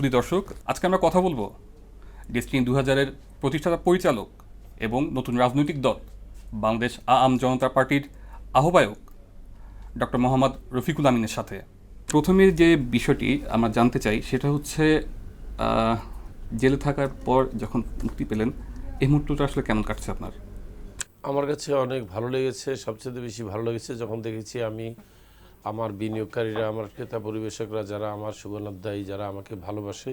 সুধী দর্শক, আজকে আমরা কথা বলব ডেস্টিনি দু হাজারের প্রতিষ্ঠাতা পরিচালক এবং নতুন রাজনৈতিক দল বাংলাদেশ আম জনতা পার্টির আহ্বায়ক ডক্টর মোহাম্মদ রফিকুল আমিনের সাথে। প্রথমে যে বিষয়টি আমরা জানতে চাই, সেটা হচ্ছে জেলে থাকার পর যখন মুক্তি পেলেন, এই মুহূর্তটা আসলে কেমন কাটছে আপনার? আমার কাছে অনেক ভালো লেগেছে, সবচেয়ে বেশি ভালো লেগেছে যখন দেখেছি আমি আমার বিনিয়োগকারীরা, আমার ক্রেতা পরিবেশকরা, যারা আমার সুগন্ধাধ্যায়ী যারা আমাকে ভালোবাসে,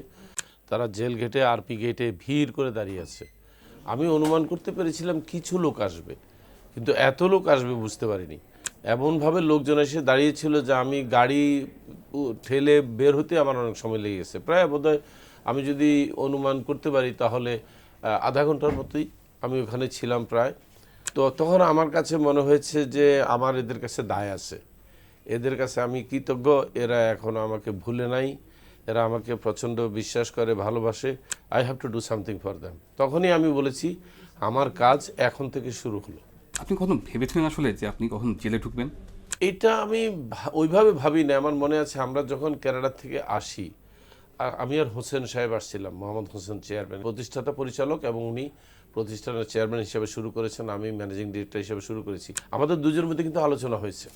তারা জেল গেটে আরপি গেটে ভিড় করে দাঁড়িয়ে আছে। আমি অনুমান করতে পেরেছিলাম কিছু লোক আসবে, কিন্তু এত লোক আসবে বুঝতে পারিনি। এমনভাবে লোকজন এসে দাঁড়িয়েছিল যে আমি গাড়ি ঠেলে বের হতে আমার অনেক সময় লেগে গেছে। প্রায় বোধহয় আমি যদি অনুমান করতে পারি তাহলে আধা ঘণ্টার মতোই আমি ওখানে ছিলাম প্রায়। তো তখন আমার কাছে মনে হয়েছে যে আমার এদের কাছে দায় আছে। এদের কাছে আমি কৃতজ্ঞ। এরা এখনও আমাকে ভুলে নাই। এরা আমাকে প্রচণ্ড বিশ্বাস করে ভালোবাসে। I have to do something for them তখনই আমি বলেছি আমার কাজ এখন থেকে শুরু হলো। আপনি কখন ভেবেছিলেন আসলে যে আপনি কখন জেলে ঢুকবেন? এটা আমি ওইভাবে ভাবি না আমার মনে আছে আমরা যখন কেরালা থেকে আসি আর আমি আর হোসেন সাহেব আসছিলাম মোহাম্মদ হোসেন চেয়ারম্যান। প্রতিষ্ঠাতা পরিচালক এবং উনি প্রতিষ্ঠানের চেয়ারম্যান হিসেবে শুরু করেছেন। আমি ম্যানেজিং ডিরেক্টর হিসেবে শুরু করেছি। আমাদের দুজনের মধ্যে কিন্তু আলোচনা হয়েছে।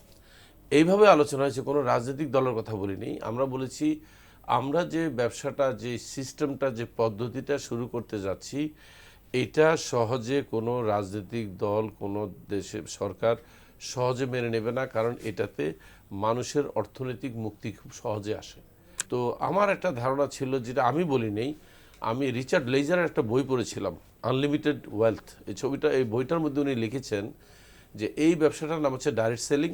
এইভাবে আলোচনা হয়েছে, কোনো রাজনৈতিক দলের কথা বলিনি। আমরা বলেছি, আমরা যে ব্যবসাটা, যে সিস্টেমটা, যে পদ্ধতিটা শুরু করতে যাচ্ছি, এটা সহজে কোনো রাজনৈতিক দল, কোনো দেশের সরকার সহজে মেনে নেবে না, কারণ এটাতে মানুষের অর্থনৈতিক মুক্তি খুব সহজে আসে। তো আমার একটা ধারণা ছিল যেটা আমি বলি নেই আমি রিচার্ড লেজারের একটা বই পড়েছিলাম, আনলিমিটেড ওয়েলথ। এই ছবিটা, এই বইটার মধ্যে উনি লিখেছেন যে, এই ব্যবসাটার নাম হচ্ছে ডাইরেক্ট সেলিং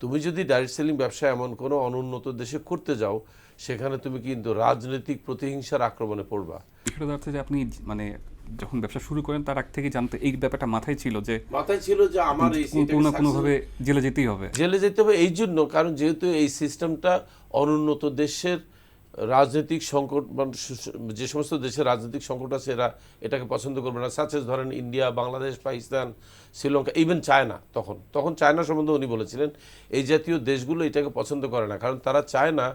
তুমি যদি ডাইরেক্ট সেলিং ব্যবসা এমন কোনো অনুন্নত দেশে করতে যাও সেখানে তুমি কিন্তু রাজনৈতিক প্রতিহিংসার আক্রমণে পড়বা। বিষয়টা যে আপনি মানে যখন ব্যবসা শুরু করেন তার আগ থেকে জানতে এই ব্যাপারটা মাথায় ছিল যে মাথায় ছিল যে আমার এই কোনো- কোনো না কোনোভাবে জেলে যেতেই হবে। জেলে যেতে হবে এই জন্য। কারণ যেহেতু এই সিস্টেমটা অনুন্নত দেশের রাজনৈতিক সংকট মানে যে সমস্ত দেশের রাজনৈতিক সংকট আছে, এরা এটাকে পছন্দ করবে না। সাচেস ধরেন India, Bangladesh, Pakistan, Sri Lanka even China তখন। তখন চায়না সম্বন্ধে উনি বলেছিলেন, এই জাতীয় দেশগুলো এটাকে পছন্দ করে না। কারণ তারা চায় না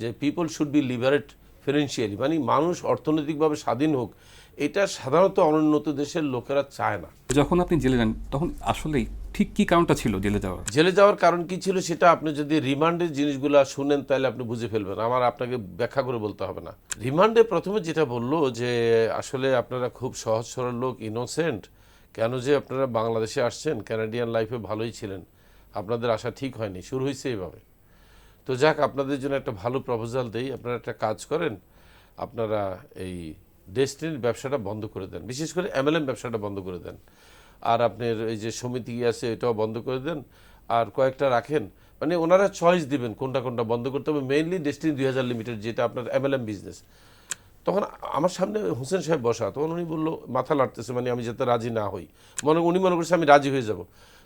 যে people should be liberate financially মানে মানুষ অর্থনৈতিকভাবে স্বাধীন হোক এটা সাধারণত অনুন্নত দেশের লোকেরা চায় না। যখন আপনি জেলে যান তখন আসলেই ঠিক কি কারণটা ছিল জেলে যাওয়ার? জেলে যাওয়ার কারণ কি ছিল সেটা আপনি যদি রিমান্ডের জিনিসগুলো শুনেন তাহলে আপনি বুঝে ফেলবেন। আমার আপনাকে ব্যাখ্যা করে বলতে হবে না। রিমান্ডে প্রথমে যেটা বলল যে আসলে আপনারা খুব সহজ সরল লোক ইনোসেন্ট কেন যে আপনারা বাংলাদেশে আসছেন ক্যানাডিয়ান লাইফে ভালোই ছিলেন। আপনাদের আশা ঠিক হয়নি শুরু হয়েছে এইভাবে তো যাক আপনাদের জন্য একটা ভালো প্রপোজাল দেই। আপনারা একটা কাজ করেন আপনারা এই ডেস্টিনির ব্যবসাটা বন্ধ করে দেন। বিশেষ করে এমএলএম ব্যবসাটা বন্ধ করে দেন। আর আপনার এই যে সমিতি আছে, এটাও বন্ধ করে দেন। আর কয়েকটা রাখেন। মানে ওনারা চয়েস দিবেন কোনটা কোনটা বন্ধ করতে হবে। মেইনলি ডেস্টিনি দুই হাজার লিমিটেড যেটা আপনার এমএলএম বিজনেস তখন আমার সামনে হোসেন সাহেব বসা, তখন উনি বলল, মাথা লাড়তেছে মানে আমি যাতে রাজি না হই। মনে, উনি মনে করছে আমি রাজি হয়ে যাব।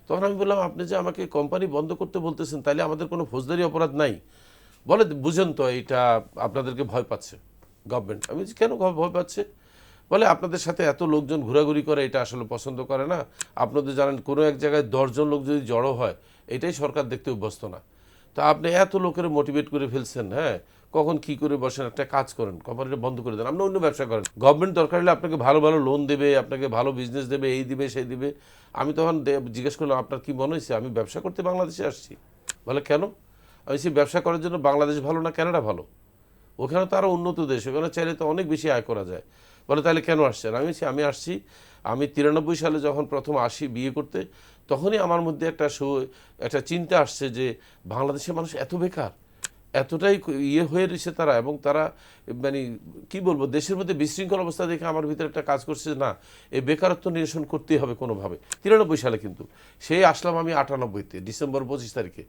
তখন আমি বললাম, আপনি যে আমাকে কোম্পানি বন্ধ করতে বলতেছেন, তাইলে আমাদের কোনো ফৌজদারি অপরাধ নাই। বলে, বুঝেন তো এটা আপনাদেরকে ভয় পাচ্ছে। গভর্নমেন্ট আমি কেন ভয় পাচ্ছে? বলে, আপনাদের সাথে এত লোকজন ঘোরাঘুরি করে, এটা আসলে পছন্দ করে না। আপনাদের জানেন, কোনো এক জায়গায় দশজন লোক যদি জড়ো হয়, এটাই সরকার দেখতে অভ্যস্ত না। তো আপনি এত লোকের মোটিভেট করে ফেলছেন হ্যাঁ? কখন কি করে বসেন, একটা কাজ করেন কোম্পানিটা বন্ধ করে দেন। আপনি অন্য ব্যবসা করেন। গভর্নমেন্ট দরকার হলে আপনাকে ভালো ভালো লোন দেবে, আপনাকে ভালো বিজনেস দেবে, এই দিবে, সেই দিবে। আমি তখন জিজ্ঞেস করলাম, আপনার কি মনে হয়েছে? আমি ব্যবসা করতে বাংলাদেশে আসছি? বলে, কেন? আমি সেই ব্যবসা করার জন্য বাংলাদেশ ভালো না কানাডা ভালো? ওখানে তো আরও উন্নত দেশ, ওখানে চাইলে তো অনেক বেশি আয় করা যায়। বলে তাহলে কেন আসছেন? আমি আমি আসছি, আমি তিরানব্বই সালে যখন প্রথম আসি বিয়ে করতে, তখনই আমার মধ্যে একটা একটা চিন্তা আসছে যে বাংলাদেশের মানুষ এত বেকার, এতটাই ইয়ে হয়ে রয়েছে তারা এবং তারা মানে কি বলব, দেশের মধ্যে বিশৃঙ্খল অবস্থা দেখে আমার ভিতরে একটা কাজ করছে না, এই বেকারত্ব নিরসন করতেই হবে কোনোভাবে। তিরানব্বই সালে কিন্তু। সেই আসলাম আমি আটানব্বইতে, ডিসেম্বর পঁচিশ তারিখে।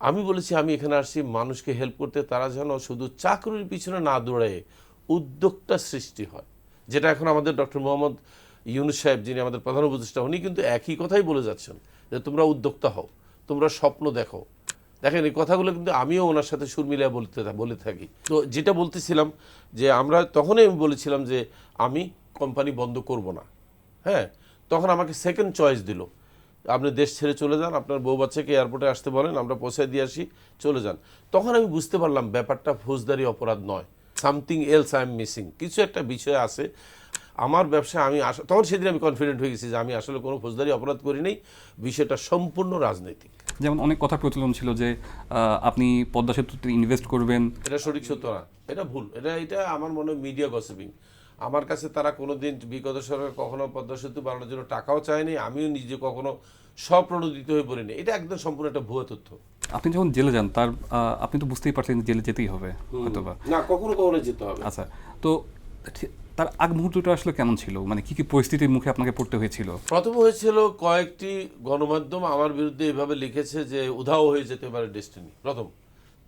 আমি বলেছি, আমি এখানে আসছি মানুষকে হেল্প করতে, তারা যেন শুধু চাকরির পিছনে না দৌড়ায় উদ্যোগটা সৃষ্টি হয়, যেটা এখন আমাদের ডক্টর মোহাম্মদ ইউনুস সাহেব, যিনি আমাদের প্রধান উপদেষ্টা, উনি কিন্তু একই কথাই বলে যাচ্ছেন যে, তোমরা উদ্যোক্তা হও, তোমরা স্বপ্ন দেখো। দেখেন, এই কথাগুলো কিন্তু আমিও ওনার সাথে সুর মিলিয়ে বলতে বলে থাকি। তো যেটা বলতেছিলাম যে, আমরা তখনই আমি বলেছিলাম যে, আমি কোম্পানি বন্ধ করব না। হ্যাঁ তখন আমাকে সেকেন্ড চয়েস দিল। আপনি দেশ ছেড়ে চলে যান আপনার বউ বাচ্চাকে এয়ারপোর্টে আসতে বলেন আমরা পৌঁছায় দিয়ে আসি চলে যান। তখন আমি বুঝতে পারলাম ব্যাপারটা ফৌজদারি অপরাধ নয়। Something else I am missing কিছু একটা বিষয় আছে। আমার ব্যবসা আমি আস- তখন সেদিন আমি কনফিডেন্ট হয়ে গেছি যে আমি আসলে কোনো ফৌজদারি অপরাধ করি নাই। বিষয়টা সম্পূর্ণ রাজনৈতিক। যেমন অনেক কথা প্রচলন ছিল যে আপনি পদ্মা সেতুতে ইনভেস্ট করবেন। এটা সঠিক সত্য না। এটা ভুল। এটা এটা আমার মনে হয় মিডিয়া গসিপিং আমার কাছে তারা কোনোদিন বিগত সরকার কখনো পদ্মা সেতু বানানোর জন্য টাকাও চায়নি আমিও নিজে কখনো স্বপ্রণোদিত হয়ে পড়িনি এটা একদম সম্পূর্ণ একটা ভুয়া তথ্য। আপনি যখন জেলে যান তার আপনি তো বুঝতেই পারছেন জেলে যেতেই হবে হয়তোবা। না কখনো কখনো যেতে হবে। আচ্ছা তো তার আগ মুহূর্তটা আসলে কেমন ছিল? মানে কি কি পরিস্থিতির মুখে আপনাকে পড়তে হয়েছিল? প্রথম হয়েছিল কয়েকটি গণমাধ্যম আমার বিরুদ্ধে এভাবে লিখেছে যে উধাও হয়ে যেতে পারে ডেস্টিনি প্রথম।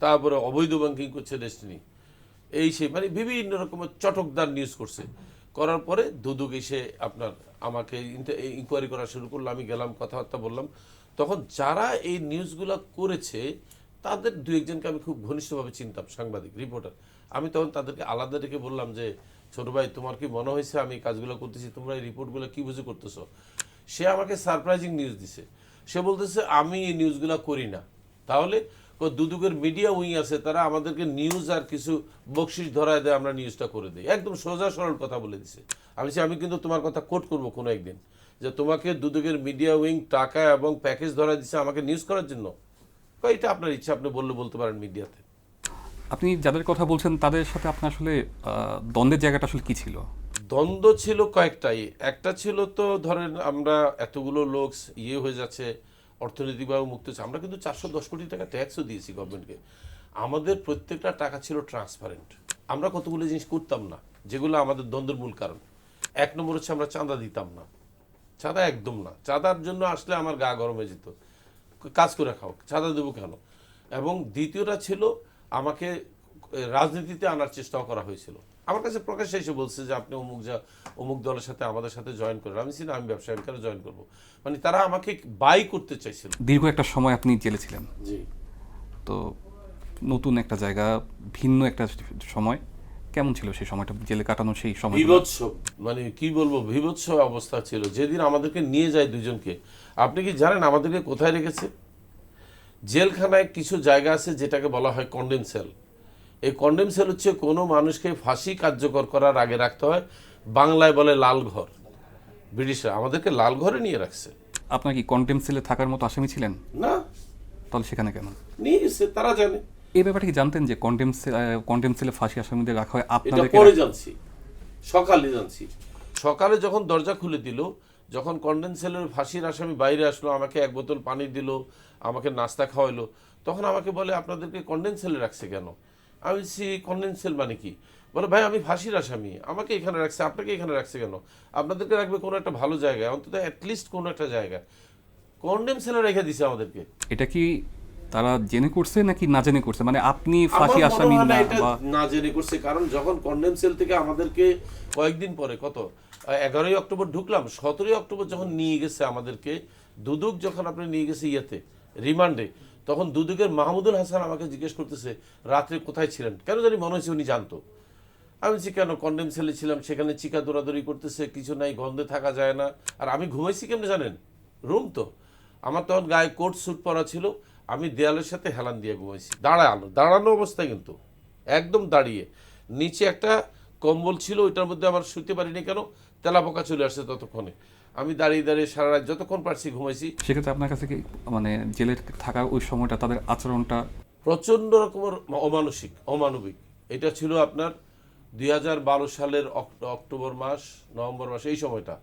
তারপরে অবৈধ ব্যাংকিং করছে ডেস্টিনি। এই সেই মানে বিভিন্ন রকমের চটকদার নিউজ করছে। করার পরে দুদুক এসে আপনার আমাকে ইনকোয়ারি করা শুরু করল, আমি গেলাম, কথাবার্তা বললাম। তখন যারা এই নিউজগুলো করেছে, তাদের দু একজনকে আমি খুব ঘনিষ্ঠভাবে চিনতাম, সাংবাদিক রিপোর্টার আমি তখন তাদেরকে আলাদা রেখে বললাম যে, ছোট ভাই, তোমার কি মনে হয়েছে আমি কাজগুলো করতেছি? তোমরা এই রিপোর্টগুলো কি বুঝে করতেছো? সে আমাকে সারপ্রাইজিং নিউজ দিছে। সে বলতেছে, আমি এই নিউজগুলো করি না। তাহলে দুদুকের মিডিয়া উইং আছে তারা আমাদেরকে নিউজ আর কিছু বকশিস ধরায় দেয় আমরা নিউজটা করে দিই। একদম সোজা সরল কথা বলে দিছে। আমি আমি কিন্তু তোমার কথা কোট করব কোনো একদিন যে তোমাকে দুদুকের মিডিয়া উইং টাকা এবং প্যাকেজ ধরা দিচ্ছে আমাকে নিউজ করার জন্য? এটা আপনার ইচ্ছা আপনি বললে বলতে পারেন মিডিয়াতে। আপনি যাদের কথা বলছেন তাদের সাথে আপনার আসলে দ্বন্দ্বের জায়গাটা আসলে কি ছিল? দ্বন্দ্ব ছিল কয়েকটাই। একটা ছিল তো ধরেন আমরা এতগুলো লোক ইয়ে হয়ে যাচ্ছে অর্থনৈতিকভাবে মুক্ত হচ্ছে আমরা কিন্তু চারশো দশ কোটি টাকা ট্যাক্সও দিয়েছি গভর্নমেন্টকে আমাদের প্রত্যেকটা টাকা ছিল ট্রান্সপারেন্ট আমরা কতগুলো জিনিস করতাম না, যেগুলো আমাদের দ্বন্দ্বের মূল কারণ। এক নম্বর হচ্ছে আমরা চাঁদা দিতাম না। চাঁদা একদম না। চাঁদার জন্য আসলে আমার গা গরম হয়ে যেত। কাজ করে খাও। চাঁদা দেবো কেন? এবং দ্বিতীয়টা ছিল আমাকে রাজনীতিতে আনার চেষ্টাও করা হয়েছিল। আমার কাছে প্রকাশ্যে এসে বলছে যে আপনি অমুক যা অমুক দলের সাথে আমাদের সাথে জয়েন করেন। আমি ছিলাম আমি ব্যবসায় আমি কেন জয়েন করব? মানে তারা আমাকে বাই করতে চাইছিল। দীর্ঘ একটা সময় আপনি জেলে ছিলেন জি। তো নতুন একটা জায়গা ভিন্ন একটা সময় কেমন ছিল সেই সময়টা? জেলে কাটানো সেই সময় বিভৎস। মানে কি বলব বিভৎস অবস্থা ছিল। যেদিন আমাদেরকে নিয়ে যায় দুজনকে আপনি কি জানেন আমাদেরকে কোথায় রেখেছে? জেলখানায় কিছু জায়গা আছে যেটাকে বলা হয় কন্ডেম সেল এই কন্ডেম সেল হচ্ছে কোনো মানুষকে ফাঁসি কার্যকর করার আগে রাখতে হয়। বাংলায় বলে লাল ঘর। ব্রিটিশরা আমাদেরকে লাল ঘরে নিয়ে রাখছে। আপনার কি কন্টেম সেলে থাকার মতো আসামি ছিলেন? না। তাহলে সেখানে কেন? নিয়ে তারা জানে। এই ব্যাপারটা কি জানতেন যে কন্টেম কন্টেম সেলে ফাঁসি আসামিদের রাখা হয় এটা আপনাদেরকে পরে জানছি। সকালে জানছি। সকালে যখন দরজা খুলে দিল যখন কন্ডেন্সেলের ফাঁসির আসামি বাইরে আসলো আমাকে এক বোতল পানি দিল আমাকে নাস্তা খাওয়াইলো তখন আমাকে বলে আপনাদেরকে কন্ডেন্সেলে রাখছে কেন? আমি বলছি কন্ডেন্সেল মানে কি? বলে ভাই আমি ফাঁসির আসামি। আমাকে এখানে রাখছে আপনাকে এখানে রাখছে কেন? আপনাদেরকে রাখবে কোনো একটা ভালো জায়গায় অন্তত অ্যাটলিস্ট কোনো একটা জায়গায়। কন্ডেম সেলে রেখে দিছে আমাদেরকে। এটা কি তারা জেনে করছে নাকি না জেনে করছে? মানে আপনি ফাঁসি আসামি না না জেনে করছে কারণ যখন কন্ডেম সেল থেকে আমাদেরকে কয়েকদিন পরে কত? এগারোই অক্টোবর ঢুকলাম সতেরোই অক্টোবর যখন নিয়ে গেছে আমাদেরকে দুদুক যখন আপনি নিয়ে গেছে ইয়েতে রিমান্ডে তখন দুদুকের মাহমুদুল হাসান আমাকে জিজ্ঞেস করতেছে, রাত্রে কোথায় ছিলেন? কেন জানি মনে হচ্ছে উনি জানতো। আমি বলছি, কেন? কন্ডেম সেলে ছিলাম, সেখানে চিকা দৌড়াদৌড়ি করতেছে, কিছু নাই, গন্ধে থাকা যায় না। আর আমি ঘুমাইছি কেমনে জানেন? রুম তো। আমার তখন গায়ে কোট স্যুট পরা ছিল, আমি দেয়ালের সাথে হেলান দিয়ে ঘুমাইছি। দাঁড়ানো দাঁড়ানো অবস্থায় কিন্তু, একদম দাঁড়িয়ে। নিচে একটা কম্বল ছিল, ওইটার মধ্যে আমার শুতে পারিনি কেন? তেলাপোকা চলে আসছে ততক্ষণে। আমি দাঁড়িয়ে দাঁড়িয়ে সারা রাত যতক্ষণ পারছি ঘুমাইছি। সেক্ষেত্রে আপনার কাছে কি মানে জেলে থাকা ওই সময়টা তাদের আচরণটা? প্রচণ্ড রকমের অমানসিক অমানবিক। এটা ছিল আপনার দুই হাজার বারো সালের অক- অক্টোবর মাস নভেম্বর মাস এই সময়টা।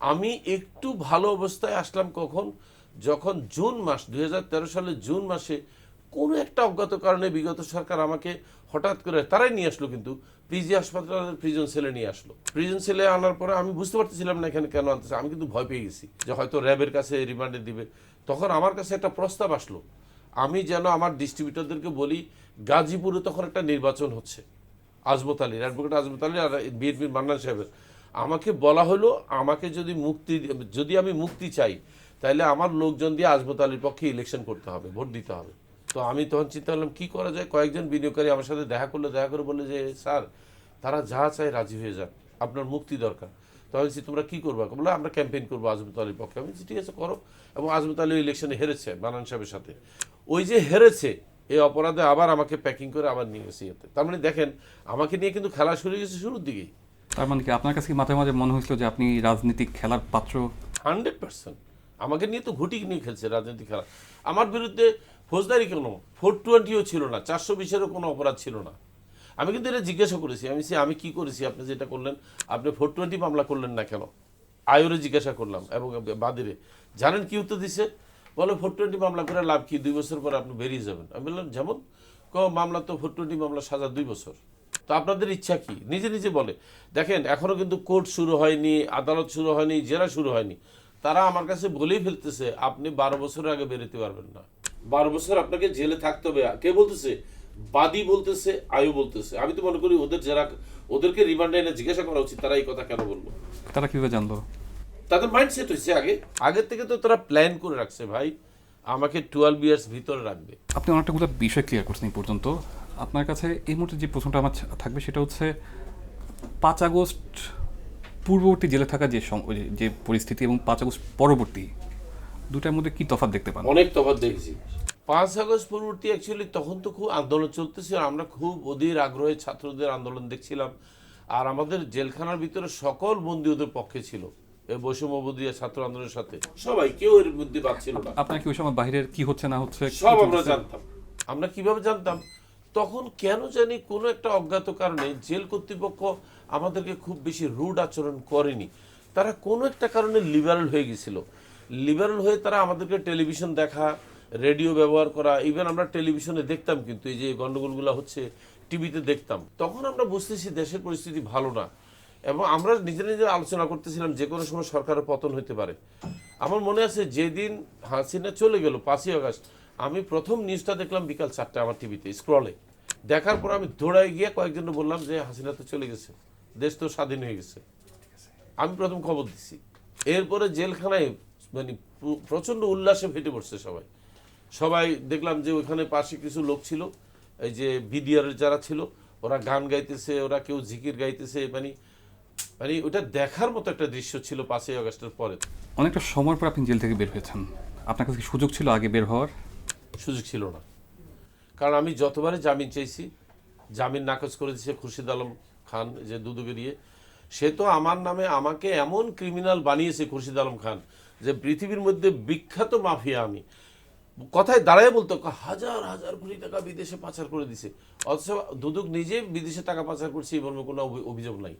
আমি একটু ভালো অবস্থায় আসলাম কখন? যখন জুন মাস দুই হাজার তেরো সালের জুন মাসে কোনো একটা অজ্ঞাত কারণে বিগত সরকার আমাকে হঠাৎ করে তারাই নিয়ে আসলো কিন্তু পিজি হাসপাতালের প্রিজন সেলে নিয়ে আসলো। প্রিজন সেলে আনার পরে আমি বুঝতে পারতেছিলাম না এখানে কেন আনতেছে, আমি কিন্তু ভয় পেয়ে গেছি যে হয়তো র্যাবের কাছে রিমান্ডে দিবে। তখন আমার কাছে একটা প্রস্তাব আসলো, আমি যেন আমার ডিস্ট্রিবিউটরদেরকে বলি, গাজীপুরে তখন একটা নির্বাচন হচ্ছে। আজমত আলীর অ্যাডভোকেট আজমত আলী আর বিএনপির মান্নান সাহেবের। আমাকে বলা হলো, আমাকে যদি মুক্তি, যদি আমি মুক্তি চাই, তাহলে আমার লোকজন দিয়ে আজমত আলীর পক্ষে ইলেকশন করতে হবে, ভোট দিতে হবে। তো আমি তখন চিন্তা করলাম কী করা যায়? কয়েকজন বিনিয়োগকারী আমার সাথে দেখা করল দেখা করে বলে যে স্যার তারা যা চায় রাজি হয়ে যান আপনার মুক্তি দরকার। তো আমি বলছি তোমরা কী করবা? বলে আমরা ক্যাম্পেইন করব আজমত আলীর পক্ষে। আমি বলছি ঠিক আছে করো। এবং আজমত আলী ইলেকশনে হেরেছে মানান সাহেবের সাথে। ওই যে হেরেছে এই অপরাধে আবার আমাকে প্যাকিং করে আবার নিয়ে গেছে ইয়েতে। তার মানে দেখেন আমাকে নিয়ে কিন্তু খেলা শুরু হয়ে গেছে শুরুর দিকেই। তার মানে কি আপনার কাছে মাঝে মাঝে মনে হয়েছিল যে আপনি রাজনীতিক খেলার পাত্র? Hundred percent. আমাকে নিয়ে তো ঘুটি নিয়ে খেলছে রাজনীতি খেলা। আমার বিরুদ্ধে ফৌজদারি কেন? ফোর টোয়েন্টিও ছিল না, চারশো বিশেরও কোনো অপরাধ ছিল না। আমি কিন্তু এটা জিজ্ঞাসা করেছি, আমি সে আমি কি করেছি? আপনি যেটা করলেন, আপনি ফোর টোয়েন্টি মামলা করলেন না কেন? আয়োরে জিজ্ঞাসা করলাম এবং বাদিরে, জানেন কি উত্তর দিছে? বলে, ফোর টোয়েন্টি মামলা করে লাভ কি? দুই বছর পর আপনি বেরিয়ে যাবেন। আমি বললাম, যেমন, ক, মামলা তো ফোর টোয়েন্টি মামলা সাজা দুই বছর। তো আপনাদের ইচ্ছা কি? নিজে নিজে বলে। দেখেন এখনও কিন্তু কোর্ট শুরু হয়নি, আদালত শুরু হয়নি, জেরা শুরু হয়নি। তারা আমার কাছে বলেই ফেলতেছে, আপনি বারো বছরের আগে বেরোতে পারবেন না। বারো বছর আপনাকে জেলে থাকতে হবে। কে বলতেছে? বাদী বলতেছে আয়ু বলতেছে। আমি তো মনে করি ওদের যারা ওদেরকে রিমান্ডে এনে জিজ্ঞাসা করা উচিত তারা এই কথা কেন বলব তারা কীভাবে জানলো? তাদের মাইন্ডসেট হয়েছে আগে। আগের থেকে তো তারা প্ল্যান করে রাখছে ভাই। আমাকে টুয়েলভ ইয়ার্স ভিতরে রাখবে। আপনি অনেকটাগুলো বিষয় ক্লিয়ার করছেন এই পর্যন্ত। আপনার কাছে এই মুহূর্তে যে প্রশ্নটা আমার থাকবে সেটা হচ্ছে পাঁচ আগস্ট পূর্ববর্তী জেলে থাকা যে যে পরিস্থিতি এবং পাঁচ আগস্ট পরবর্তী দুটার মধ্যে কি তফাৎ দেখতে পান? অনেক তফাৎ দেখেছি। পাঁচ আগস্ট পূর্ববর্তী অ্যাকচুয়ালি তখন তো খুব আন্দোলন চলতেছিল আমরা খুব অধীর আগ্রহে ছাত্রদের আন্দোলন দেখছিলাম। আর আমাদের জেলখানার ভিতরে সকল বন্দী ওদের পক্ষে ছিল এই বৈষম্যবদী ছাত্র আন্দোলনের সাথে। সবাই কেউ এর মধ্যে বাদ ছিল না। আপনার কি ওই সময় বাইরের কি হচ্ছে না হচ্ছে সব আমরা জানতাম। আমরা কীভাবে জানতাম? তখন কেন জানি কোনো একটা অজ্ঞাত কারণে জেল কর্তৃপক্ষ আমাদেরকে খুব বেশি রুড আচরণ করেনি। তারা কোনো একটা কারণে লিবারাল হয়ে গেছিল। লিবারাল হয়ে তারা আমাদেরকে টেলিভিশন দেখা, রেডিও ব্যবহার করা ইভেন আমরা টেলিভিশনে দেখতাম কিন্তু, এই যে গন্ডগোলগুলো হচ্ছে, টিভিতে দেখতাম। তখন আমরা বুঝতেছি দেশের পরিস্থিতি ভালো না। এবং আমরা নিজে নিজে আলোচনা করতেছিলাম যে কোনো সময় সরকারের পতন হতে পারে। আমার মনে আছে যেদিন হাসিনা চলে গেল, পাঁচই আগস্ট, আমি প্রথম নিউজটা দেখলাম বিকাল চারটে আমার টিভিতে, স্ক্রলে। দেখার পর আমি দৌড়ায় গিয়ে কয়েকজন বললাম যে হাসিনা তো চলে গেছে, দেশ তো স্বাধীন হয়ে গেছে। আমি প্রথম খবর দিছি। এরপরে জেলখানায় মানে প্র- প্রচণ্ড উল্লাসে ফেটে পড়ছে সবাই। সবাই দেখলাম যে ওইখানে পাশে কিছু লোক ছিল এই যে বিডিআর যারা ছিল ওরা গান গাইতেছে ওরা কেউ জিকির গাইতেছে মানে মানে ওটা দেখার মতো একটা দৃশ্য ছিল পাঁচই আগস্টের পরে। অনেকটা সময় পর আপনি জেল থেকে বের হয়েছেন। আপনার কাছে সুযোগ ছিল আগে বের হওয়ার? সুযোগ ছিল না। কারণ আমি যতবারে জামিন চাইছি জামিন নাকচ করে দিয়েছে খুরশিদ আলম খান যে দুদুগেরিয়ে সে তো আমার নামে আমাকে এমন ক্রিমিনাল বানিয়েছে খুরশিদ আলম খান যে পৃথিবীর মধ্যে বিখ্যাত মাফিয়া আমি। কথায় দাঁড়ায় বলতো হাজার হাজার কোটি টাকা বিদেশে পাচার করে দিছে। অথচ দুদুক নিজে বিদেশে টাকা পাচার করছে, এই মর্মে কোনো অভি- অভিযোগ নাই।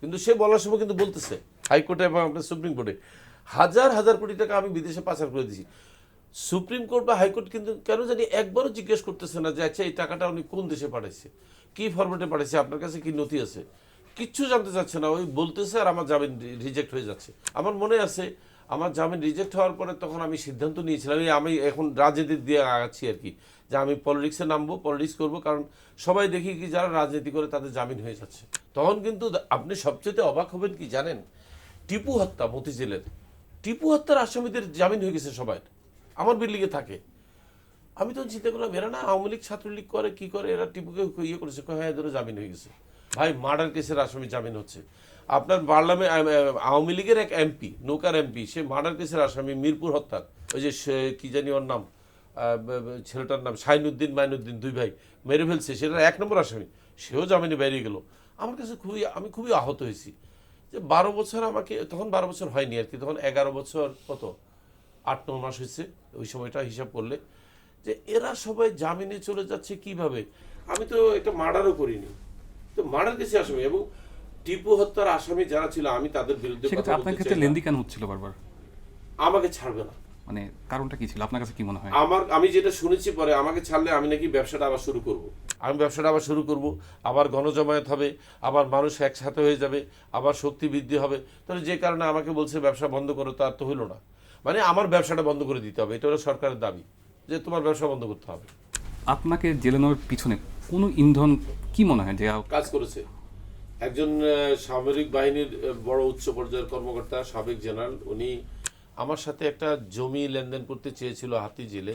কিন্তু সে বলার সময় কিন্তু বলতেছে, হাইকোর্টে এবং আপনার সুপ্রিম কোর্টে, হাজার হাজার কোটি টাকা আমি বিদেশে পাচার করে দিছি। সুপ্রিম কোর্ট বা হাইকোর্ট কিন্তু কেন জানি একবারও জিজ্ঞেস করতেছে না যে আচ্ছা এই টাকাটা উনি কোন দেশে পাঠাইছে? কি ফরম্যাটে পাঠাইছে? আপনার কাছে কি নথি আছে? কিচ্ছু জানতে চাচ্ছে না। ওই বলতেছে আর আমার জামিন রিজেক্ট হয়ে যাচ্ছে। আমার মনে আছে আমার জামিন রিজেক্ট হওয়ার পরে তখন আমি সিদ্ধান্ত নিয়েছিলাম আমি এখন রাজনীতির দিয়ে আগাচ্ছি আর কি। যে আমি পলিটিক্সে নামবো পলিটিক্স করব, কারণ সবাই দেখি কি যারা রাজনীতি করে তাদের জামিন হয়ে যাচ্ছে। তখন কিন্তু আপনি সবচেয়ে অবাক হবেন কি জানেন? টিপু হত্যা, মতিঝিলের। টিপু হত্যার আসামিদের জামিন হয়ে গেছে সবাই। আমার বিল্ডিংয়ে থাকে। আমি তখন চিন্তা করলাম, এরা না আওয়ামী লীগ, ছাত্রলীগ করে, কি করে? এরা টিপুকে ইয়ে করেছে হ্যাঁ এদেরও জামিন হয়ে গেছে। ভাই মার্ডার কেসের আসামি জামিন হচ্ছে। আপনার পার্লামেন্ট আওয়ামী লীগের এক এমপি, নৌকার এমপি, সে মার্ডার কেসের আসামি মিরপুর হত্যার। ওই যে কি জানি ওর নাম ছেলেটার নাম শাইনুদ্দিন মাইনুদ্দিন, দুই ভাই, মেরে ফেলছে, সেটা এক নম্বর আসামি, সেও জামিনে বেরিয়ে গেল। আমার কাছে খুবই, আমি খুবই আহত হয়েছি। যে বারো বছর আমাকে, তখন বারো বছর হয়নি আর কি, তখন এগারো বছর কত, আট ন মাস হয়েছে, ওই সময়টা হিসাব করলে। যে এরা সবাই জামিনে চলে যাচ্ছে কীভাবে? আমি তো এটা মার্ডারও করিনি। তো মার্ডার কেসে আসামি, এবং টিপু হত্যার আসামি যারা ছিল আমি তাদের বিরুদ্ধে সেক্ষেত্রে আপনার ক্ষেত্রে লেন্দি কেন হচ্ছিল বারবার? আমাকে ছাড়বে না। মানে কারণটা কি ছিল? আপনার কাছে কি মনে হয়? আমার আমি যেটা শুনেছি পরে আমাকে ছাড়লে আমি নাকি ব্যবসাটা আবার শুরু করব। আমি ব্যবসাটা আবার শুরু করব। আবার গণজমায়েত হবে আবার মানুষ একসাথে হয়ে যাবে আবার শক্তি বৃদ্ধি হবে। তাহলে যে কারণে আমাকে বলছে ব্যবসা বন্ধ করো তার তো হইল না। মানে আমার ব্যবসাটা বন্ধ করে দিতে হবে এটা হলো সরকারের দাবি যে তোমার ব্যবসা বন্ধ করতে হবে। আপনাকে জেলে নেওয়ার পিছনে কোনো ইন্ধন কি মনে হয় যে কাজ করেছে। একজন সামরিক বাহিনীর বড় উচ্চ পর্যায়ের কর্মকর্তা, সাবেক জেনারেল, উনি আমার সাথে একটা জমি লেনদেন করতে চেয়েছিল হাতি জেলে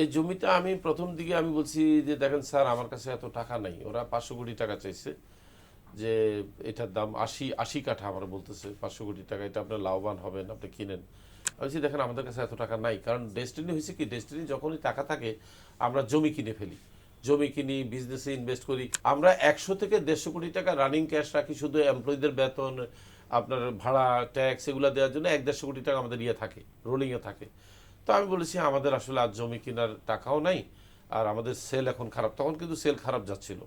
এই জমিটা আমি প্রথম দিকে আমি বলছি যে, দেখেন স্যার, আমার কাছে এত টাকা নাই। ওরা পাঁচশো কোটি টাকা চাইছে যে, এটার দাম আশি আশি কাঠা আমার বলতেছে, পাঁচশো কোটি টাকা। এটা আপনার লাভবান হবেন, আপনি কিনেন। আমি দেখেন, আমাদের কাছে এত টাকা নাই। কারণ ডেস্টিনি হয়েছে কি? ডেস্টিনি যখনই টাকা থাকে, আমরা জমি কিনে ফেলি। জমি কিনি বিজনেসে ইনভেস্ট করি। আমরা একশো থেকে দেড়শো কোটি টাকা রানিং ক্যাশ রাখি শুধু এমপ্লয়ীদের বেতন, আপনার ভাড়া ট্যাক্স এগুলো দেওয়ার জন্য এক দেড়শো কোটি টাকা আমাদের ইয়ে থাকে রোলিংয়ে থাকে। তো আমি বলেছি, আমাদের আসলে আর জমি কেনার টাকাও নাই, আর আমাদের সেল এখন খারাপ। তখন কিন্তু সেল খারাপ যাচ্ছিল।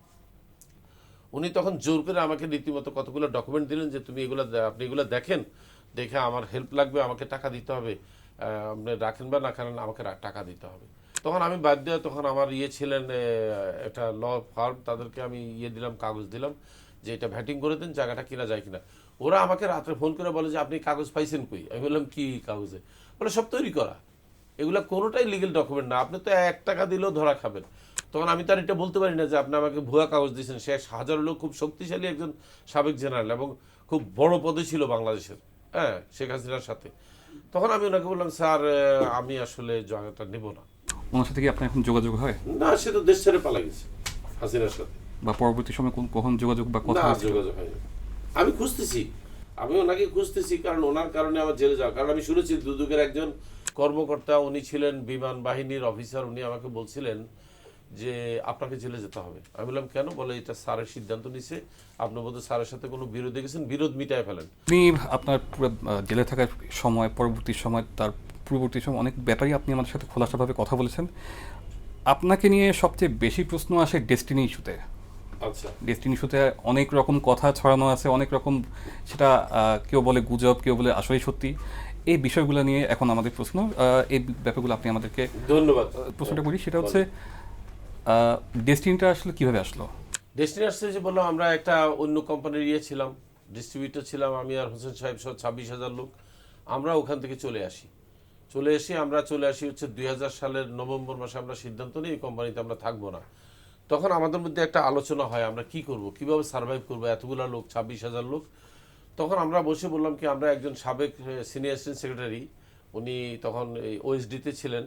উনি তখন জোর করে আমাকে রীতিমতো কতগুলো ডকুমেন্ট দিলেন যে, তুমি এগুলো আপনি এগুলো দেখেন, দেখে আমার হেল্প লাগবে, আমাকে টাকা দিতে হবে আপনি রাখেন বা না কারণ আমাকে টাকা দিতে হবে। তখন আমি বাদ দিয়ে তখন আমার ইয়ে ছিলেন একটা ল ফার্ম, তাদেরকে আমি ইয়ে দিলাম, কাগজ দিলাম, যে এটা ভ্যাটিং করে দেন, জায়গাটা কিনা যায় কিনা। ওরা আমাকে রাত্রে ফোন করে বলে যে, আপনি কাগজ পাইছেন কই? আমি বললাম, কি কাগজে? বলে, সব তৈরি করা। এগুলো কোনোটাই লিগেল ডকুমেন্ট না। আপনি তো এক টাকা দিলেও ধরা খাবেন। তখন আমি তার এটা বলতে পারি না যে, আপনি আমাকে ভুয়া কাগজ দিয়েছেন। সে হাজারো লোক খুব শক্তিশালী একজন সাবেক জেনারেল এবং খুব বড় পদে ছিল বাংলাদেশের হ্যাঁ শেখ হাসিনার সাথে। তখন আমি ওনাকে বললাম, স্যার আমি আসলে জায়গাটা নেব না। ওনার সাথে কি আপনার এখন যোগাযোগ হয়? না সে তো দেশ ছেড়ে পালা গেছে হাসিনার সাথে। বা পরবর্তী সময় কোন- কখন যোগাযোগ বা কথা না যোগাযোগ হয়নি। আমি খুঁজতেছি। আমি ওনাকে খুঁজতেছি কারণ ওনার কারণে আমার জেলে যাওয়া। কারণ আমি শুনেছি দুদকের একজন কর্মকর্তা উনি ছিলেন বিমান বাহিনীর অফিসার উনি আমাকে বলছিলেন যে আপনাকে জেলে যেতে হবে। আমি বললাম কেন? বলে এটা স্যারের সিদ্ধান্ত নিছে। আপনার মধ্যে স্যারের সাথে কোনো বিরোধে গেছেন বিরোধ মিটায় ফেলেন। আপনি আপনার জেলে থাকার সময় পরবর্তী সময় তার পূর্ববর্তী সময় অনেক ব্যাপারই আপনি আমাদের সাথে খোলাসাভাবে কথা বলেছেন। আপনাকে নিয়ে সবচেয়ে বেশি প্রশ্ন আসে ডেস্টিনি ইস্যুতে আচ্ছা। ডেস্টিনি ইস্যুতে অনেক রকম কথা ছড়ানো আছে অনেক রকম সেটা কেউ বলে গুজব কেউ বলে আসলেই সত্যি। এই বিষয়গুলো নিয়ে এখন আমাদের প্রশ্ন এই ব্যাপারগুলো আপনি আমাদেরকে ধন্যবাদ। প্রশ্নটা করি সেটা হচ্ছে ডেস্টিনিটা আসলে কীভাবে আসলো? ডেস্টিনেশন যে বললাম আমরা একটা অন্য কোম্পানির ইয়ে ছিলাম ডিস্ট্রিবিউটর ছিলাম আমি আর হোসেন সাহেব সহ ছাব্বিশ হাজার লোক। আমরা ওখান থেকে চলে আসি। চলে এসে আমরা চলে আসি হচ্ছে দুই হাজার সালের নভেম্বর মাসে আমরা সিদ্ধান্ত নিই এই কোম্পানিতে আমরা থাকব না। তখন আমাদের মধ্যে একটা আলোচনা হয়, আমরা কি করব, কীভাবে সার্ভাইভ করব, এতগুলো লোক, ছাব্বিশ হাজার লোক। তখন আমরা বসে বললাম কি, আমরা একজন সাবেক সিনিয়র সেক্রেটারি উনি তখন এই ওএসডিতে ছিলেন।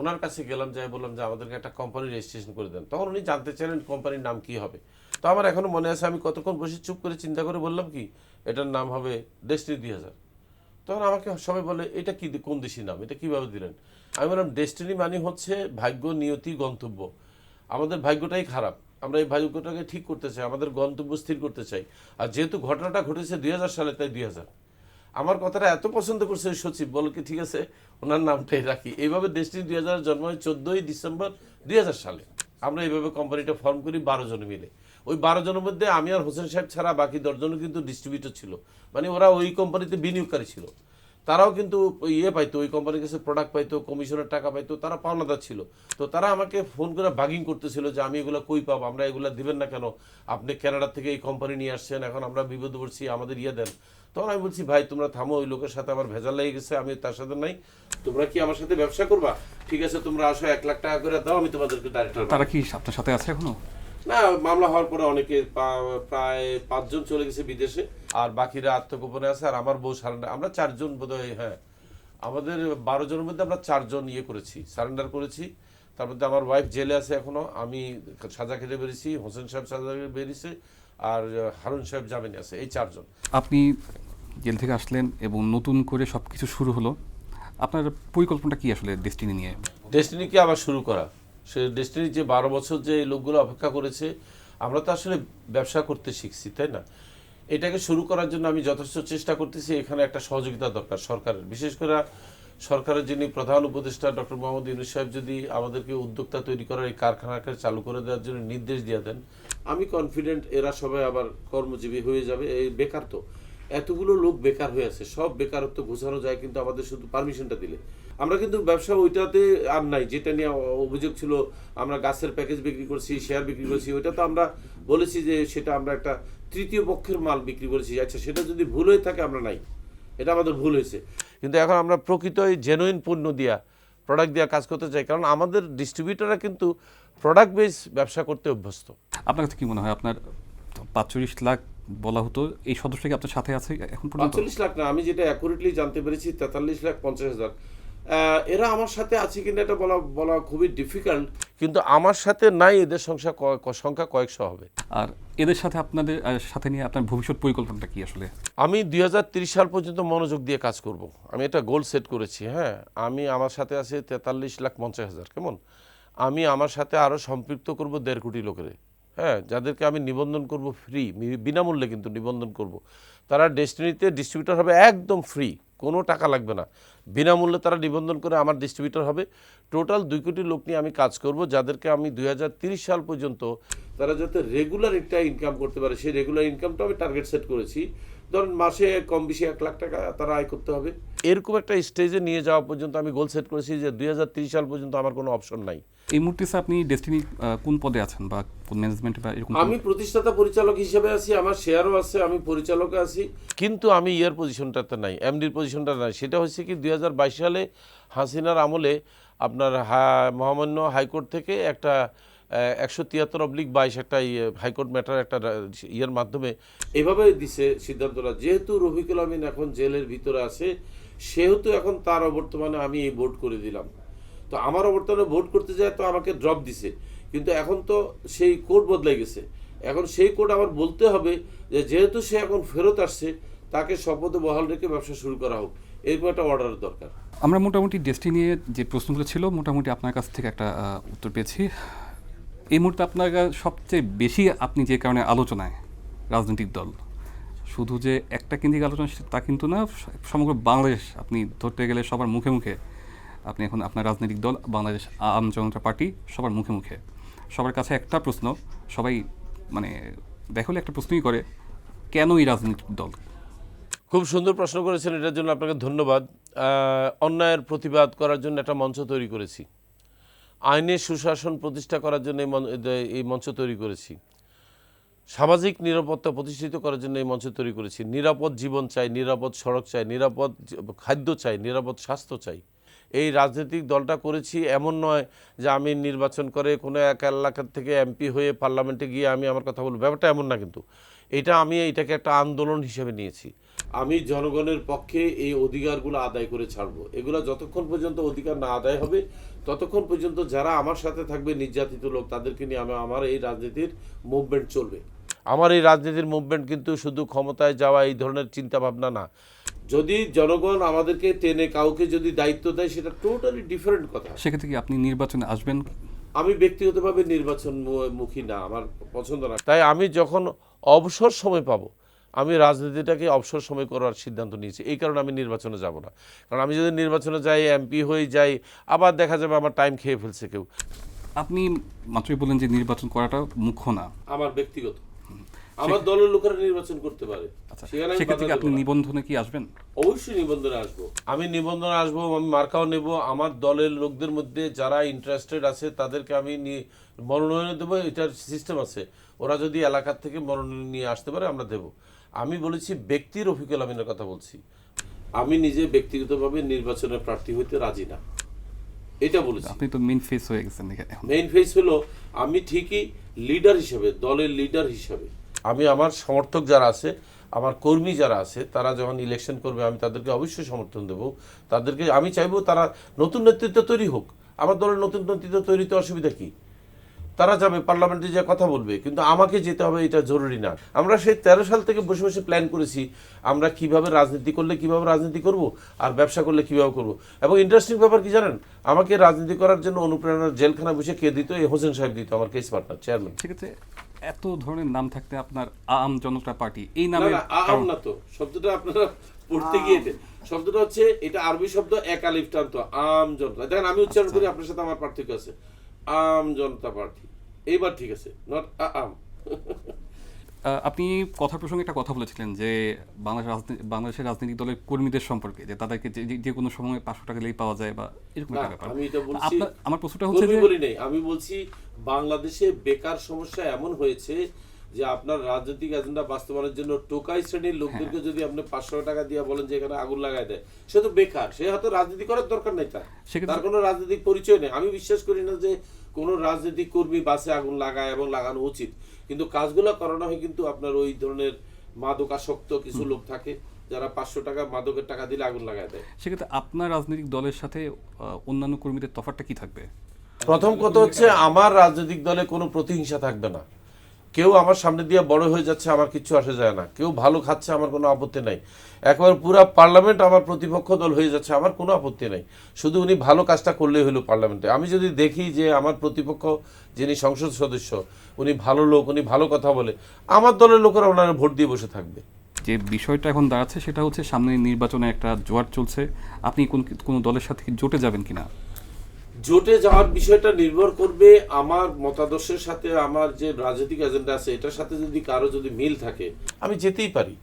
ওনার কাছে গেলাম, যাই বললাম যে, আমাদেরকে একটা কোম্পানি রেজিস্ট্রেশন করে দেন। তখন উনি জানতে চাইলেন কোম্পানির নাম কি হবে। তো আমার এখনও মনে আছে, আমি কতক্ষণ বসে চুপ করে চিন্তা করে বললাম কি, এটার নাম হবে ডেস্টিনি দুই হাজার। তখন আমাকে সবাই বলে, এটা কি কোন দেশি নাম? এটা কীভাবে দিলেন? আমি বললাম ডেস্টিনি মানে হচ্ছে ভাগ্য, নিয়তি, গন্তব্য। আমাদের ভাগ্যটাই খারাপ। আমরা এই ভাগ্যটাকে ঠিক করতে চাই, আমাদের গন্তব্য স্থির করতে চাই। আর যেহেতু ঘটনাটা ঘটেছে দুই হাজার সালে, তাই দুই হাজার। আমার কথাটা এত পছন্দ করছে সচিব, বল কি, ঠিক আছে? ওনার নামটাই রাখি। এইভাবে ডেস্টিনি দুই হাজার জন্ম হয় চোদ্দোই ডিসেম্বর দুই হাজার সালে। আমরা এইভাবে কোম্পানিটা ফর্ম করি বারো জন মিলে। ওই বারো জনের মধ্যে আমি আর হোসেন সাহেব ছাড়া বাকি দশজনও কিন্তু ডিস্ট্রিবিউটর ছিল। মানে ওরা ওই কোম্পানিতে বিনিয়োগকারী ছিল। তারাও কিন্তু ইয়ে পাইতো, ওই কোম্পানির কাছে প্রোডাক্ট পাইতো কমিশনের টাকা পাইতো, তারা পাওনাদার ছিল। তো তারা আমাকে ফোন করে বাগিং করতেছিল যে আমি এগুলো কই পাবো, আমরা এগুলো দিবেন না কেন? আপনি কানাডার থেকে এই কোম্পানি নিয়ে আসছেন, এখন আমরা বিপদ পড়ছি, আমাদের ইয়ে দেন। তখন আমি বলছি, ভাই, তোমরা থামো, ওই লোকের সাথে আমার ভেজাল লেগে গেছে, আমি তার সাথে নাই। তোমরা কি আমার সাথে ব্যবসা করবা? ঠিক আছে, তোমরা আসো, এক লাখ টাকা করে দাও, আমি তোমাদেরকে ডাইরেক্টর তারা কি আপনার সাথে আছে এখনও? না মামলা হওয়ার পরে অনেকে প্রায় পাঁচজন চলে গেছে বিদেশে। আর বাকিরা আত্মগোপনে আছে আর আমার বউ সারেন্ডার আমরা চারজন বোধহয় হ্যাঁ। আমাদের বারো জনের মধ্যে আমরা চারজন ইয়ে করেছি সারেন্ডার করেছি। তার মধ্যে আমার ওয়াইফ জেলে আছে এখনও আমি সাজা খেতে বেরিয়েছি হোসেন সাহেব সাজা খেতে বেরিয়েছে আর হারুন সাহেব জামিনে আছে এই চারজন। আপনি জেল থেকে আসলেন এবং নতুন করে সব কিছু শুরু হলো আপনার পরিকল্পনাটা কি আসলে ডেস্টিনি নিয়ে? ডেস্টিনিকে আবার শুরু করা? সে ডেস্টিনি যে বারো বছর যে লোকগুলো অপেক্ষা করেছে, আমরা তো আসলে ব্যবসা করতে শিখছি, তাই না? এটাকে শুরু করার জন্য আমি যথেষ্ট চেষ্টা করতেছি, এখানে একটা সহযোগিতা দরকার সরকারের। বিশেষ করে সরকারের যিনি প্রধান উপদেষ্টা ডক্টর মোহাম্মদ ইউনুস সাহেব যদি আমাদেরকে উদ্যোক্তা তৈরি করার এই কারখানাকে চালু করে দেওয়ার জন্য নির্দেশ দিয়ে দেন, আমি কনফিডেন্ট এরা সবাই আবার কর্মজীবী হয়ে যাবে। এই বেকার তো, এতগুলো লোক বেকার হয়ে আছে, সব বেকারত্ব ঘোষানো যায়, কিন্তু আমাদের শুধু পারমিশনটা দিলে। আমরা কিন্তু ব্যবসা ওইটাতে আর নাই। যেটা নিয়ে অভিযোগ ছিল আমরা গাছের প্যাকেজ বিক্রি করছি শেয়ার বিক্রি করছি ওইটা তো আমরা বলেছি যে সেটা আমরা একটা তৃতীয় পক্ষের মাল বিক্রি করেছি। আচ্ছা সেটা যদি ভুল হয়ে থাকে আমরা নাই। এটা আমাদের ভুল হয়েছে। কিন্তু এখন আমরা প্রকৃতই জেনুইন পণ্য দিয়া প্রোডাক্ট দিয়া কাজ করতে চাই। কারণ আমাদের ডিস্ট্রিবিউটাররা কিন্তু প্রোডাক্ট বেস ব্যবসা করতে অভ্যস্ত। আপনার কাছে কি মনে হয়? আপনার পাঁচচল্লিশ লাখ বলা হতো এই সদস্য কি আপনার সাথে আছে এখন পর্যন্ত? পাঁচচল্লিশ লাখ না আমি যেটা অ্যাকুরেটলি জানতে পেরেছি তেতাল্লিশ লাখ পঞ্চাশ হাজার। এরা আমার সাথে আছে কিনা এটা বলা বলা খুবই ডিফিকাল্ট কিন্তু আমার সাথে নাই এদের সংখ্যা সংখ্যা কয়েকশো হবে। আর এদের সাথে আপনাদের সাথে নিয়ে আপনার ভবিষ্যৎ পরিকল্পনাটা কি আসলে? আমি দুই সাল পর্যন্ত মনোযোগ দিয়ে কাজ করব। আমি এটা গোল সেট করেছি হ্যাঁ। আমি আমার সাথে আছে তেতাল্লিশ লাখ পঞ্চাশ হাজার কেমন? আমি আমার সাথে আরও সম্পৃক্ত করব দেড় কোটি লোকের হ্যাঁ। যাদেরকে আমি নিবন্ধন করব ফ্রি বিনামূল্যে কিন্তু নিবন্ধন করব। তারা ডেস্টিনিতে ডিস্ট্রিবিউটর হবে একদম ফ্রি কোনো টাকা লাগবে না। বিনামূল্যে তারা নিবন্ধন করে আমার ডিস্ট্রিবিউটর হবে। টোটাল দুই কোটি লোক নিয়ে আমি কাজ করব, যাদেরকে আমি দুই সাল পর্যন্ত তারা যাতে রেগুলার একটা ইনকাম করতে পারে, সেই রেগুলার ইনকামটা আমি টার্গেট সেট করেছি। ধরেন মাসে কম বেশি এক লাখ টাকা তারা আয় করতে হবে। এরকম একটা স্টেজে নিয়ে যাওয়া পর্যন্ত আমি গোল সেট করেছি যে দুই সাল পর্যন্ত আমার কোনো অপশন নাই। এই মুহূর্তে আপনি ডেস্টিনি কোন পদে আছেন বা কোন ম্যানেজমেন্ট বা এরকম আমি প্রতিষ্ঠাতা পরিচালক হিসেবে আছি আমার শেয়ারও আছে আমি পরিচালক আছি। কিন্তু আমি ইয়ার পজিশনটাতে নাই এমডির পজিশনটা নাই। সেটা হচ্ছে কি দুই হাজার বাইশ সালে হাসিনার আমলে আপনার হা- মহামান্য হাইকোর্ট থেকে একটা একশো তিয়াত্তর অব্লিক বাইশ একটা ইয়ে, হাইকোর্ট ম্যাটার একটা ইয়ের মাধ্যমে এভাবে দিছে সিদ্ধান্তটা যেহেতু রফিকুল আমিন এখন জেলের ভিতরে আছে সেহেতু এখন তার অবর্তমানে আমি এই ভোট করে দিলাম। তো আমার অবর্তমানে ভোট করতে যায় তো আমাকে ড্রপ দিছে। কিন্তু এখন তো সেই কোড বদলে গেছে। এখন সেই কোড আবার বলতে হবে যে যেহেতু সে এখন ফেরত আসছে তাকে শপথে বহাল রেখে ব্যবসা শুরু করা হোক। এরকম একটা অর্ডার দরকার। আমরা মোটামুটি ডেস্টিনি নিয়ে যে প্রশ্নগুলো ছিল মোটামুটি আপনার কাছ থেকে একটা উত্তর পেয়েছি। এই মুহূর্তে আপনার সবচেয়ে বেশি আপনি যে কারণে আলোচনায় রাজনৈতিক দল, শুধু যে একটা কেন্দ্রিক আলোচনা তা কিন্তু না, সমগ্র বাংলাদেশ আপনি ধরতে গেলে সবার মুখে মুখে আপনি এখন আপনার রাজনৈতিক দল, বাংলাদেশ আম জনতা পার্টি সবার মুখে মুখে। সবার কাছে একটা প্রশ্ন, সবাই মানে দেখলে একটা প্রশ্নই করে কেন এই রাজনৈতিক দল? খুব সুন্দর প্রশ্ন করেছেন, এটার জন্য আপনাকে ধন্যবাদ। অন্যায়ের প্রতিবাদ করার জন্য একটা মঞ্চ তৈরি করেছি। আইনের সুশাসন প্রতিষ্ঠা করার জন্য এই মঞ্চ তৈরি করেছি। সামাজিক নিরাপত্তা প্রতিষ্ঠিত করার জন্য এই মঞ্চ তৈরি করেছি। নিরাপদ জীবন চাই, নিরাপদ সড়ক চাই, নিরাপদ খাদ্য চাই, নিরাপদ স্বাস্থ্য চাই। এই রাজনৈতিক দলটা করেছি, এমন নয় যে আমি নির্বাচন করে কোনো এক এলাকার থেকে এমপি হয়ে পার্লামেন্টে গিয়ে আমি আমার কথা বলব। ব্যাপারটা এমন না কিন্তু। এটা আমি এটাকে একটা আন্দোলন হিসেবে নিয়েছি। আমি জনগণের পক্ষে এই অধিকারগুলো আদায় করে ছাড়বো। এগুলো যতক্ষণ পর্যন্ত অধিকার না আদায় হবে ততক্ষণ পর্যন্ত যারা আমার সাথে থাকবে নির্যাতিত লোক তাদেরকে নিয়ে আমি আমার এই রাজনীতির মুভমেন্ট চলবে। আমার এই রাজনীতির মুভমেন্ট কিন্তু শুধু ক্ষমতায় যাওয়া এই ধরনের চিন্তা ভাবনা না। যদি জনগণ আমাদেরকে টেনে কাউকে যদি দায়িত্ব দেয় সেটা টোটালি ডিফারেন্ট কথা। সেক্ষেত্রে কি আপনি নির্বাচনে আসবেন? আমি ব্যক্তিগতভাবে নির্বাচন মুখী না আমার পছন্দ না। তাই আমি যখন অবসর সময় পাবো আমি রাজনীতিটাকে অবসর সময় করার সিদ্ধান্ত নিয়েছি। এই কারণে আমি নির্বাচনে যাব না। কারণ আমি যদি নির্বাচনে যাই এমপি হয়ে যাই আবার দেখা যাবে আমার টাইম খেয়ে ফেলছে কেউ। আপনি মাত্রই বললেন যে নির্বাচন করাটা মুখ্য না। আমার ব্যক্তিগত। আমার দলের লোকেরা নির্বাচন করতে পারে। আচ্ছা সেক্ষেত্রে আপনি নিবন্ধনে কি আসবেন? অবশ্যই নিবন্ধনে আসব। আমি নিবন্ধনে আসব আমি মার্কাও নেব। আমার দলের লোকদের মধ্যে যারা ইন্টারেস্টেড আছে তাদেরকে আমি নি- মনোনয়ন দেবো। এটার সিস্টেম আছে। ওরা যদি এলাকার থেকে মনোনয়ন নিয়ে আসতে পারে আমরা দেব। আমি বলেছি ব্যক্তি রফিকুল আমিনের কথা বলছি। আমি নিজে ব্যক্তিগতভাবে নির্বাচনের প্রার্থী হইতে রাজি না। এটা বলেছি। আপনি তো মেইন ফেস হয়ে গেছেন মেইন ফেস হলো আমি ঠিকই লিডার হিসেবে দলের লিডার হিসেবে। আমি আমার সমর্থক যারা আছে আমার কর্মী যারা আছে তারা যখন ইলেকশন করবে আমি তাদেরকে অবশ্যই সমর্থন দেব। তাদেরকে আমি চাইব তারা নতুন নেতৃত্ব তৈরি হোক। আমার দলের নতুন নেতৃত্ব তৈরিতে অসুবিধা কি? তারা যাবে পার্লামেন্টে যে কথা বলবে কিন্তু আমাকে যেতে হবে এটা জরুরি না। আমরা সেই তেরো সাল থেকে বসে বসে প্ল্যান করেছি আমরা কীভাবে রাজনীতি করলে কীভাবে রাজনীতি করব আর ব্যবসা করলে কীভাবে করব। এবং ইন্টারেস্টিং ব্যাপার কি জানেন? আমাকে রাজনীতি করার জন্য অনুপ্রেরণার জেলখানা বসে কে দিত? এই হোসেন সাহেব দিত আমার কেস পার্টনার চেয়ারম্যান সেক্ষেত্রে এত ধরনের নাম থাকতে আপনার আম জনতা পার্টি এই নামে আম না তো শব্দটা আপনারা পড়তে গিয়ে শব্দটা হচ্ছে এটা আরবি শব্দ এক আলিফ টান্ত আম জনতা। দেখেন আমি উচ্চারণ করি আপনার সাথে আমার পার্থক্য আছে। আম জনতা পার্টি। এইবার ঠিক আছে নট আম। আপনি কথা প্রসঙ্গে একটা কথা বলেছিলেন যে বাংলাদেশ রাজনীতি বাংলাদেশের রাজনৈতিক দলের কর্মীদের সম্পর্কে যে তাদেরকে যে- কোনো সময় পাঁচশো টাকা দিলেই পাওয়া যায় বা এরকম একটা ব্যাপার। আমি এটা বলছি আমার প্রশ্নটা হচ্ছে কর্মী বলি নাই আমি বলছি বাংলাদেশে বেকার সমস্যা এমন হয়েছে যে আপনার রাজনৈতিক এজেন্ডা বাস্তবায়নের জন্য টোকাই শ্রেণির লোকদেরকে হ্যাঁ। যদি আপনি পাঁচশো টাকা দিয়ে বলেন যে এখানে আগুন লাগাই দেয় সে তো বেকার সে হয়তো রাজনীতি করার দরকার নেই তার। তার কোনো রাজনৈতিক পরিচয় নেই। আমি বিশ্বাস করি না যে কোনো রাজনৈতিক কর্মী বাসে আগুন লাগায় এবং লাগানো উচিত। কিন্তু কাজগুলো করানো হয় কিন্তু আপনার ওই ধরনের মাদকাসক্ত কিছু লোক থাকে যারা পাঁচশো টাকা মাদকের টাকা দিলে আগুন লাগায় দেয়। সেক্ষেত্রে আপনার রাজনৈতিক দলের সাথে অন্যান্য কর্মীদের তফাৎটা কি থাকবে? প্রথম কথা হচ্ছে আমার রাজনৈতিক দলে কোনো প্রতিহিংসা থাকবে না। কেউ আমার সামনে দিয়ে বড় হয়ে যাচ্ছে, আমার কিচ্ছু আসে যায় না। কেউ ভালো খাচ্ছে, আমার কোনো আপত্তি নাই। একবার পুরা পার্লামেন্ট আমার প্রতিপক্ষ দল হয়ে যাচ্ছে, আমার কোনো আপত্তি নাই। শুধু উনি ভালো কাজটা করলেই হলো পার্লামেন্টে। আমি যদি দেখি যে আমার প্রতিপক্ষ, যিনি সংসদ সদস্য, উনি ভালো লোক, উনি ভালো কথা বলে, আমার দলের লোকেরা ওনারা ভোট দিয়ে বসে থাকবে। যে বিষয়টা এখন দাঁড়াচ্ছে, সেটা হচ্ছে সামনে নির্বাচনে একটা জোয়ার চলছে। আপনি কোন, কোনো দলের সাথে জোটে যাবেন কিনা? জোটে যাওয়ার বিষয়টা নির্ভর করবে আমার মতাদর্শের সাথে, আমার যে রাজনৈতিক এজেন্ডা আছে, এটার সাথে যদি কারও যদি মিল থাকে। আমি যেতেই পারি,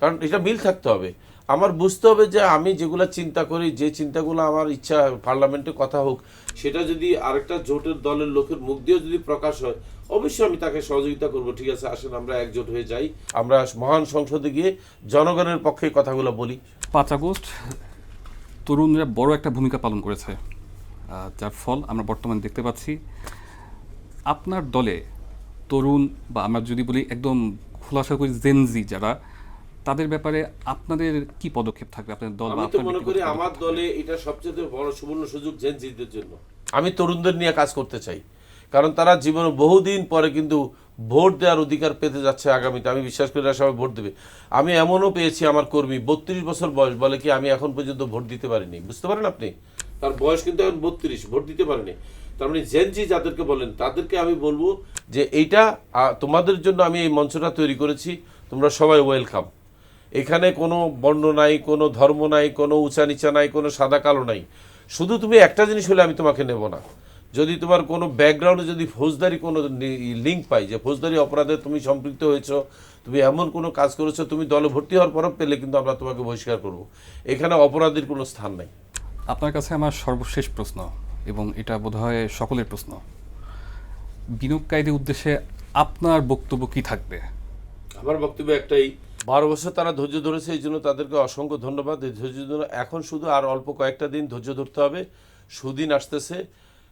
কারণ এটা মিল থাকতে হবে। আমার বুঝতে হবে যে আমি যেগুলো চিন্তা করি, যে চিন্তাগুলো আমার ইচ্ছা, পার্লামেন্টে কথা হোক, সেটা যদি আরেকটা জোটের দলের লোকের মুখ দিয়েও যদি প্রকাশ হয়, অবশ্যই আমি তাকে সহযোগিতা করব। ঠিক আছে, আসেন, আমরা একজোট হয়ে যাই। আমরা মহান সংসদে গিয়ে জনগণের পক্ষে কথাগুলো বলি। পাঁচ আগস্ট তরুণরা বড় একটা ভূমিকা পালন করেছে। যার ফল আমরা বর্তমানে দেখতে পাচ্ছি আপনার দলে তরুণ বা আমরা যদি বলি একদম খোলাসা করি জেনজি যারা তাদের ব্যাপারে আপনাদের কি পদক্ষেপ থাকবে আপনাদের দল বা আমি তো মনে করি আমার দলে এটা সবচেয়ে বড় সুবর্ণ সুযোগ জেনজিদের জন্য। আমি তরুণদের নিয়ে কাজ করতে চাই। কারণ তারা জীবনে বহুদিন পরে কিন্তু ভোট দেওয়ার অধিকার পেতে যাচ্ছে আগামীতে। আমি বিশ্বাস করি সবাই ভোট দেবে। আমি এমনও পেয়েছি আমার কর্মী বত্রিশ বছর বয়স বলে কি আমি এখন পর্যন্ত ভোট দিতে পারিনি। বুঝতে পারেন আপনি? তার বয়স কিন্তু এখন বত্রিশ, ভোট দিতে পারেনি। তার মানে জেনজি যাদেরকে বলেন, তাদেরকে আমি বলব যে এইটা তোমাদের জন্য আমি এই মঞ্চটা তৈরি করেছি, তোমরা সবাই ওয়েলকাম এখানে কোনো বর্ণ নাই, কোনো ধর্ম নাই, কোনো উঁচা নিচা নাই, কোনো সাদা কালো নাই। শুধু তুমি একটা জিনিস হলে আমি তোমাকে নেব না। যদি তোমার কোনো ব্যাকগ্রাউন্ডে যদি ফৌজদারি কোনো লিঙ্ক পাই, যে ফৌজদারি অপরাধে তুমি সম্পৃক্ত হয়েছো, তুমি এমন কোনো কাজ করেছ, তুমি দলে ভর্তি হওয়ার পরও পেলে কিন্তু আমরা তোমাকে বহিষ্কার করব। এখানে অপরাধীর কোনো স্থান নাই। আপনার কাছে আমার সর্বশেষ প্রশ্ন, এবং এটা বোধহয় সকলের প্রশ্ন। বিনিয়োগকারীদের উদ্দেশ্যে আপনার বক্তব্য কি থাকবে? আমার বক্তব্য একটাই, বারো বছর তারা ধৈর্য ধরেছে, এই জন্য তাদেরকে অসংখ্য ধন্যবাদ। এই ধৈর্য ধরে এখন শুধু আর অল্প কয়েকটা দিন ধৈর্য ধরতে হবে। সুদিন আসতেছে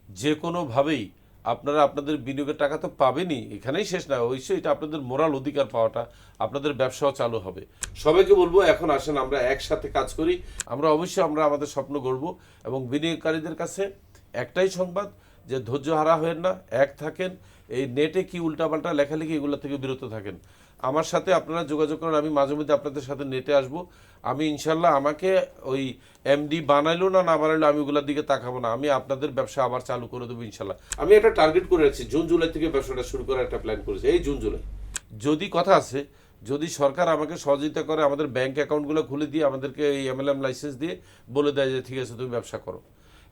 যে কোনোভাবেই আপনারা আপনাদের বিনিয়োগের টাকা তো পাবেনই, এখানেই শেষ না, অবশ্যই এটা আপনাদের মোরাল অধিকার পাওয়াটা আপনাদের ব্যবসাও চালু হবে। সবাইকে বলব, এখন আসেন আমরা একসাথে কাজ করি, আমরা অবশ্যই আমরা আমাদের স্বপ্ন গড়ব এবং বিনিয়োগকারীদের কাছে একটাই সংবাদ, যে ধৈর্য হারা হয়েন না, এক থাকেন, এই নেটে কি উল্টাপাল্টা লেখালেখি এগুলো থেকে বিরত থাকেন। আমার সাথে আপনারা যোগাযোগ করেন, আমি মাঝে মধ্যে আপনাদের সাথে নেটে আসব আমি ইনশাল্লাহ আমাকে ওই এমডি বানাইলো না না বানাইলো আমি ওগুলোর দিকে তাকাবো না। আমি আপনাদের ব্যবসা আবার চালু করে দেবো ইনশাল্লাহ। আমি একটা টার্গেট করে রাখছি জুন জুলাই থেকে ব্যবসাটা শুরু করার একটা প্ল্যান করেছি। এই জুন জুলাই। যদি কথা আছে যদি সরকার আমাকে সহযোগিতা করে আমাদের ব্যাংক অ্যাকাউন্টগুলো খুলে দিয়ে আমাদেরকে এই এমএলএম লাইসেন্স দিয়ে বলে দেয় যে ঠিক আছে তুমি ব্যবসা করো।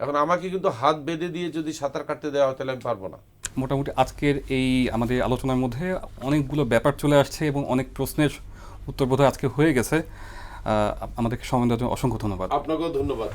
এখন আমাকে কিন্তু হাত বেঁধে দিয়ে যদি সাঁতার কাটতে দেওয়া হয় তাহলে আমি পারব না। মোটামুটি আজকের এই আমাদের আলোচনার মধ্যে অনেকগুলো ব্যাপার চলে আসছে এবং অনেক প্রশ্নের উত্তর বোধহয় আজকে হয়ে গেছে। আমাদেরকে সময় দেওয়ার জন্য অসংখ্য ধন্যবাদ। আপনাকেও ধন্যবাদ।